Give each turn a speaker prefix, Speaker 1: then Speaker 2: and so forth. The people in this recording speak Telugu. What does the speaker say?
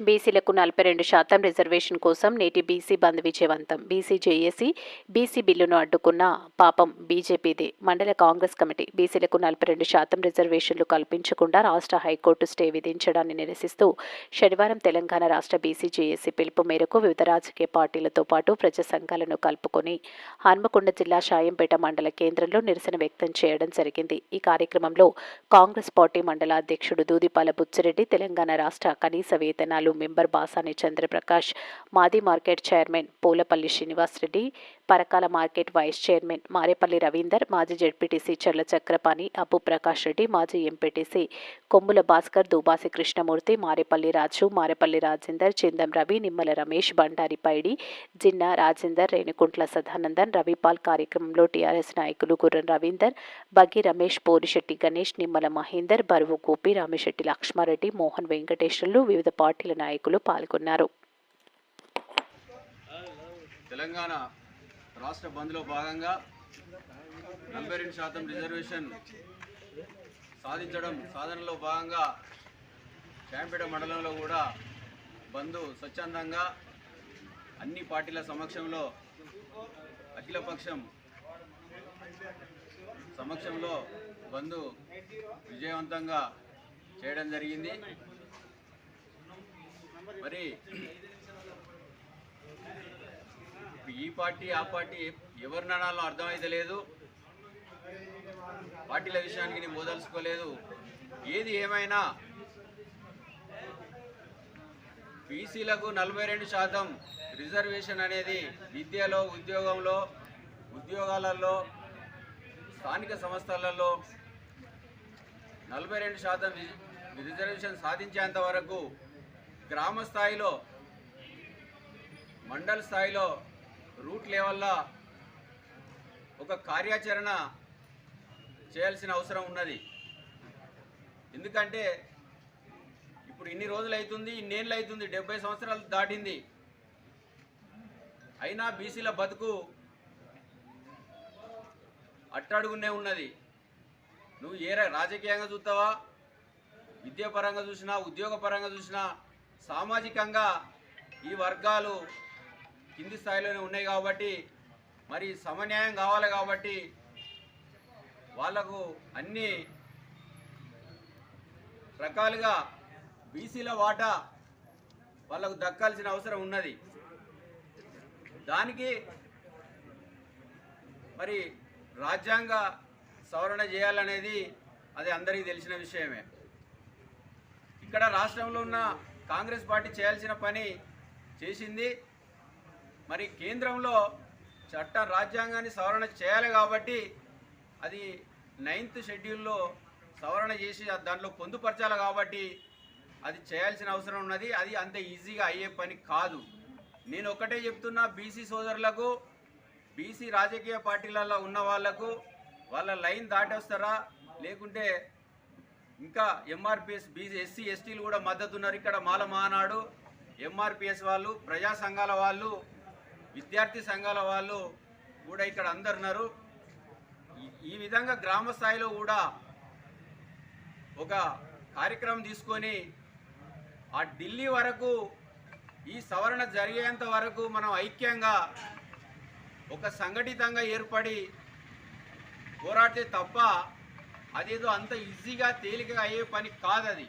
Speaker 1: బీసీలకు నలభై రెండు శాతం రిజర్వేషన్ కోసం నేటి బీసీ బంద్ విజయవంతం. బీసీ జేఏసీ బీసీ బిల్లును అడ్డుకున్న పాపం బీజేపీదే. మండల కాంగ్రెస్ కమిటీ బీసీలకు నలభై రెండు శాతం రిజర్వేషన్లు కల్పించకుండా రాష్ట్ర హైకోర్టు స్టే విధించడాన్ని నిరసిస్తూ శనివారం తెలంగాణ రాష్ట్ర బీసీ జేఏసీ పిలుపు మేరకు వివిధ రాజకీయ పార్టీలతో పాటు ప్రజా సంఘాలను కలుపుకొని హన్మకొండ జిల్లా షాయంపేట మండల కేంద్రంలో నిరసన వ్యక్తం చేయడం జరిగింది. ఈ కార్యక్రమంలో కాంగ్రెస్ పార్టీ మండల అధ్యక్షుడు దూదిపాల బుచ్చిరెడ్డి తెలంగాణ రాష్ట్ర కనీస వేతనాలు మెంబర్ బాసాని చంద్రప్రకాష్ మాది market chairman Pulapalli Srinivasareddy Parakala market vice chairman Marepalli Ravinder మాజీ జడ్పీటీసీ చర్ల చక్రపాణి అబ్బు ప్రకాష్ రెడ్డి మాజీ ఎంపీటీసీ కొమ్ముల భాస్కర్ దుబాసి కృష్ణమూర్తి మారేపల్లి రాజు మారేపల్లి రాజేందర్ చిందం రవి నిమ్మల రమేష్ బండారి పైడి జిన్నా రాజేందర్ రేణుకుంట్ల సదానందన్ రవిపాల్ కార్యక్రమంలో టీఆర్ఎస్ నాయకులు గుర్రం రవీందర్ బగ్గి రమేష్ పోరిశెట్టి గణేష్ నిమ్మల మహేందర్ బరువు గోపి రామిశెట్టి లక్ష్మారెడ్డి మోహన్ వెంకటేశ్వర్లు వివిధ పార్టీల నాయకులు పాల్గొన్నారు.
Speaker 2: తెలంగాణ రాష్ట్ర బంద్లో భాగంగా నలభై రెండు శాతం రిజర్వేషన్ సాధించడం సాధనలో భాగంగా శాంపేట మండలంలో కూడా బంద్ స్వచ్ఛందంగా అన్ని పార్టీల సమక్షంలో అఖిలపక్షం సమక్షంలో బంద్ విజయవంతంగా చేయడం జరిగింది. మరి ఈ పార్టీ ఆ పార్టీ ఎవరి నడాలో అర్థమైతే లేదు. పార్టీల విషయానికి నేను మోదలుచుకోలేదు ఏది ఏమైనా బీసీలకు నలభై రెండు శాతం రిజర్వేషన్ అనేది విద్యలో ఉద్యోగంలో ఉద్యోగాలలో స్థానిక సంస్థలలో నలభై రెండు శాతం రిజర్వేషన్ సాధించేంత వరకు గ్రామ స్థాయిలో మండల స్థాయిలో రూట్ లెవెల్లో ఒక కార్యాచరణ చేయాల్సిన అవసరం ఉన్నది. ఎందుకంటే ఇప్పుడు ఇన్ని రోజులు అవుతుంది ఇన్నేళ్ళు అవుతుంది డెబ్బై సంవత్సరాలు దాటింది. అయినా బీసీల బతుకు అట్టాడుగునే ఉన్నది. నువ్వు ఏ రాజకీయంగా చూస్తావా? విద్యాపరంగా చూసినా ఉద్యోగపరంగా చూసినా సామాజికంగా ఈ వర్గాలు కింది స్థాయిలోనే ఉన్నాయి కాబట్టి మరి సమన్యాయం కావాలి కాబట్టి వాళ్ళకు అన్ని రకాలుగా బీసీల వాటా వాళ్ళకు దక్కాల్సిన అవసరం ఉన్నది. దానికి మరి రాజ్యాంగ సవరణ చేయాలనేది అది అందరికీ తెలిసిన విషయమే. ఇక్కడ రాష్ట్రంలో ఉన్న కాంగ్రెస్ పార్టీ చేయాల్సిన పని చేసింది మరి కేంద్రంలో చట్ట రాజ్యాంగాన్ని సవరణ చేయాలి కాబట్టి అది నైన్త్ షెడ్యూల్లో సవరణ చేసి దాంట్లో పొందుపరచాలి కాబట్టి అది చేయాల్సిన అవసరం ఉన్నది. అది అంత ఈజీగా అయ్యే పని కాదు. నేను ఒకటే చెప్తున్నా బీసీ సోదరులకు బీసీ రాజకీయ పార్టీలలో ఉన్న వాళ్ళకు వాళ్ళ లైన్ దాటేస్తారా? లేకుంటే ఇంకా ఎంఆర్పిఎస్ బీసీ ఎస్సీ ఎస్టీలు కూడా మద్దతు ఉన్నారు ఇక్కడ మాల మహానాడు ఎంఆర్పిఎస్ వాళ్ళు ప్రజా సంఘాల వాళ్ళు విద్యార్థి సంఘాల వాళ్ళు కూడా ఇక్కడ అందరున్నారు. ఈ- విధంగా గ్రామ స్థాయిలో కూడా ఒక కార్యక్రమం తీసుకొని ఆ ఢిల్లీ వరకు ఈ సవరణ జరిగేంత వరకు మనం ఐక్యంగా ఒక సంఘటితంగా ఏర్పడి పోరాడితే తప్ప అదేదో అంత ఈజీగా తేలికగా అయ్యే పని కాదది.